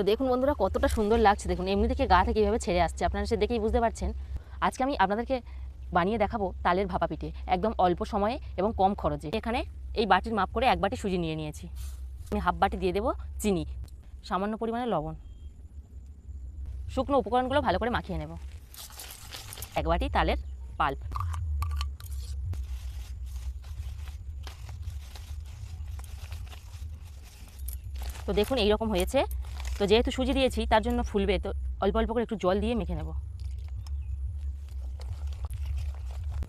তো দেখুন বন্ধুরা, কতটা সুন্দর লাগছে। দেখুন, এমনি থেকে গা থেকে কীভাবে ছেড়ে আসছে। আপনারা সে দেখেই বুঝতে পারছেন। আজকে আমি আপনাদেরকে বানিয়ে দেখাবো তালের ভাপা পিঠে। একদম অল্প সময়ে এবং কম খরচে। এখানে এই বাটির মাপ করে এক বাটি সুজি নিয়ে নিয়েছি। আমি হাফ বাটি দিয়ে দেবো চিনি, সামান্য পরিমাণে লবণ। শুকনো উপকরণগুলো ভালো করে মাখিয়ে নেব। এক বাটি তালের পাল্প। তো দেখুন, এইরকম হয়েছে। তো যেহেতু সুজি দিয়েছি, তার জন্য ফুলবে। তো অল্প অল্প করে একটু জল দিয়ে মেখে নেব।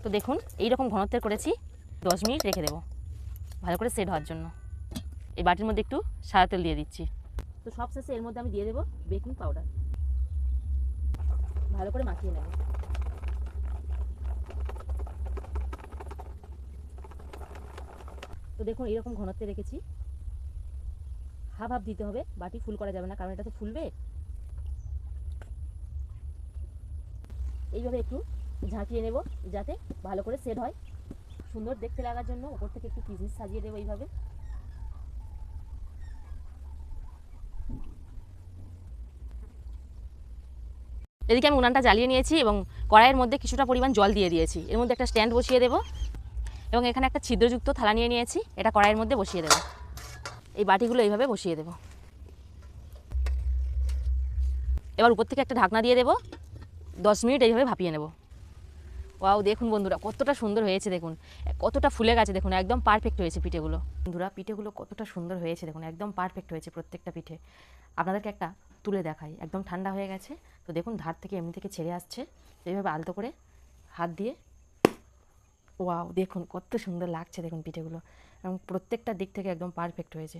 তো দেখুন, এইরকম ঘনত্বের করেছি, দশ মিনিট রেখে দেবো। ভালো করে সেট হওয়ার জন্য। এই বাটির মধ্যে একটু সাদা তেল দিয়ে দিচ্ছি। তো সব শেষে এর মধ্যে আমি দিয়ে দেবো বেকিং পাউডার। ভালো করে মাখিয়ে নেব। তো দেখুন, এইরকম ঘনত্বে রেখেছি। হাফ হাফ দিতে হবে, বাটি ফুল করা যাবে না, কারণ এটা তো ফুলবে। এইভাবে একটু ঝাঁকিয়ে নেব, যাতে ভালো করে সেট হয়। সুন্দর দেখতে লাগার জন্য ওপর থেকে একটু কিসমিস সাজিয়ে দেবো এইভাবে। এদিকে আমি উনানটা জ্বালিয়ে নিয়েছি এবং কড়াইয়ের মধ্যে কিছুটা পরিমাণ জল দিয়ে দিয়েছি। এর মধ্যে একটা স্ট্যান্ড বসিয়ে দেবো এবং এখানে একটা ছিদ্রযুক্ত থালা নিয়ে নিয়েছি, এটা কড়াইয়ের মধ্যে বসিয়ে দেবো। এই বাটিগুলো এইভাবে বসিয়ে দেবো। এবার উপর থেকে একটা ঢাকনা দিয়ে দেবো। দশ মিনিট এইভাবে ভাপিয়ে নেব। ওয়াও, দেখুন বন্ধুরা, কতটা সুন্দর হয়েছে, দেখুন। কতটা ফুলে গেছে, দেখুন, একদম পারফেক্ট হয়েছে পিঠেগুলো। বন্ধুরা, পিঠেগুলো কতটা সুন্দর হয়েছে, দেখুন, একদম পারফেক্ট হয়েছে প্রত্যেকটা পিঠে। আপনাদেরকে একটা তুলে দেখাই, একদম ঠান্ডা হয়ে গেছে। তো দেখুন, ধার থেকে এমনি থেকে ছেড়ে আসছে। এইভাবে আলতো করে হাত দিয়ে ওয়াও দেখুন কত সুন্দর লাগছে দেখুন পিঠেগুলো। এবং প্রত্যেকটা দিক থেকে একদম পারফেক্ট হয়েছে।